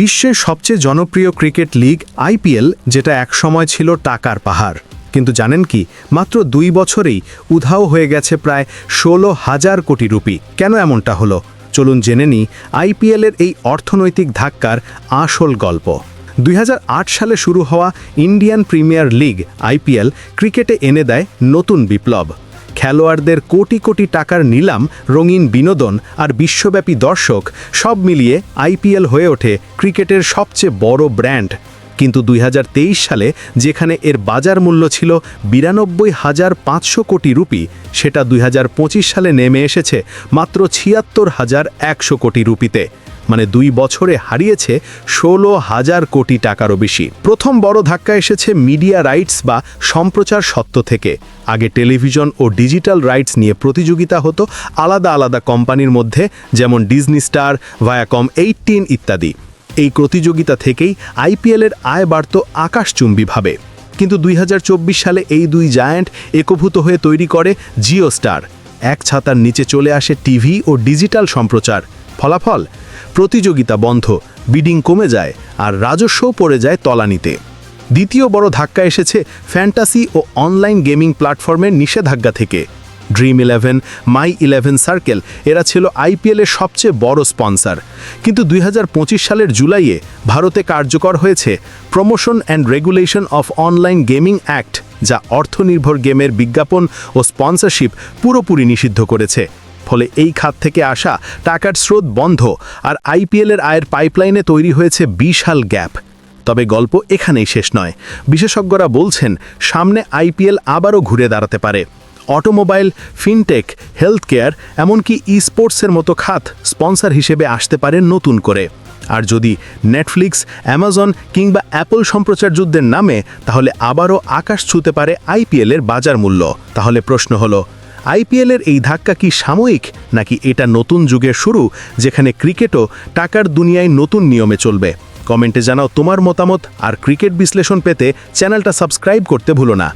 বিশ্বের সবচেয়ে জনপ্রিয় ক্রিকেট লিগ আইপিএল, যেটা একসময় ছিল টাকার পাহাড়। কিন্তু জানেন কি, মাত্র দুই বছরেই উধাও হয়ে গেছে প্রায় ষোলো হাজার কোটি রুপি। কেন এমনটা হলো? চলুন জেনে নিই আইপিএলের এই অর্থনৈতিক ধাক্কার আসল গল্প। দুই হাজার আট সালে শুরু হওয়া ইন্ডিয়ান প্রিমিয়ার লিগ আইপিএল ক্রিকেটে এনে দেয় নতুন বিপ্লব। খেলোয়াড়দের কোটি কোটি টাকার নিলাম, রঙিন বিনোদন আর বিশ্বব্যাপী দর্শক, সব মিলিয়ে আইপিএল হয়ে ওঠে ক্রিকেটের সবচেয়ে বড় ব্র্যান্ড। কিন্তু দুই হাজার তেইশ সালে যেখানে এর বাজার মূল্য ছিল বিরানব্বই হাজার পাঁচশো কোটি রুপি, সেটা দুই হাজার পঁচিশ সালে নেমে এসেছে মাত্র ছিয়াত্তর হাজার একশো কোটি রুপিতে। মানে দুই বছরে হারিয়েছে ষোলো হাজার কোটি টাকারও বেশি। প্রথম বড় ধাক্কা এসেছে মিডিয়া রাইটস বা সম্প্রচার সত্ত্ব থেকে। আগে টেলিভিশন ও ডিজিটাল রাইটস নিয়ে প্রতিযোগিতা হতো আলাদা আলাদা কোম্পানির মধ্যে, যেমন ডিজনি স্টার, ভায়াকম এইটিন ইত্যাদি। এই প্রতিযোগিতা থেকেই আইপিএলের আয় বাড়ত আকাশচুম্বীভাবে। কিন্তু দুই হাজার চব্বিশ সালে এই দুই জায়ান্ট একভূত হয়ে তৈরি করে জিও স্টার। এক ছাতার নিচে চলে আসে টিভি ও ডিজিটাল সম্প্রচার। ফলাফল প্রতিযোগিতা বন্ধ, বিডিং কমে যায় আর রাজস্বও পড়ে যায় তলানিতে। দ্বিতীয় বড় ধাক্কা এসেছে ফ্যান্টাসি ও অনলাইন গেমিং প্ল্যাটফর্মের নিষেধাজ্ঞা থেকে। Dream eleven, my eleven circle, এরা ছিল আইপিএলের সবচেয়ে বড় স্পন্সর। কিন্তু দুই হাজার পঁচিশ সালের জুলাইয়ে ভারতে কার্যকর হয়েছে promotion and regulation of online gaming act, যা অর্থনির্ভর গেমের বিজ্ঞাপন ও স্পন্সরশিপ পুরোপুরি নিষিদ্ধ করেছে। ফলে এই খাত থেকে আসা টাকার স্রোত বন্ধ আর আইপিএলের আয়ের পাইপলাইনে তৈরি হয়েছে বিশাল গ্যাপ। তবে গল্প এখানেই শেষ নয়। বিশেষজ্ঞরা বলছেন, সামনে আইপিএল আবারও ঘুরে দাঁড়াতে পারে। অটোমোবাইল, ফিনটেক হেলথ কেয়ার এমনকি ই স্পোর্টসের মতো খাত স্পন্সর হিসেবে আসতে পারে নতুন করে। আর যদি নেটফ্লিক্স, অ্যামাজন কিংবা অ্যাপল সম্প্রচার যুদ্ধের নামে, তাহলে আবারও আকাশ ছুতে পারে আইপিএলের বাজার মূল্য। তাহলে প্রশ্ন হলো আইপিএলের এই ধাক্কা কি সাময়িক, নাকি এটা নতুন যুগের শুরু, যেখানে ক্রিকেটও টাকার দুনিয়ায় নতুন নিয়মে চলবে? কমেন্টে জানাও তোমার মতামত, আর ক্রিকেট বিশ্লেষণ পেতে চ্যানেলটা সাবস্ক্রাইব করতে ভুলো না।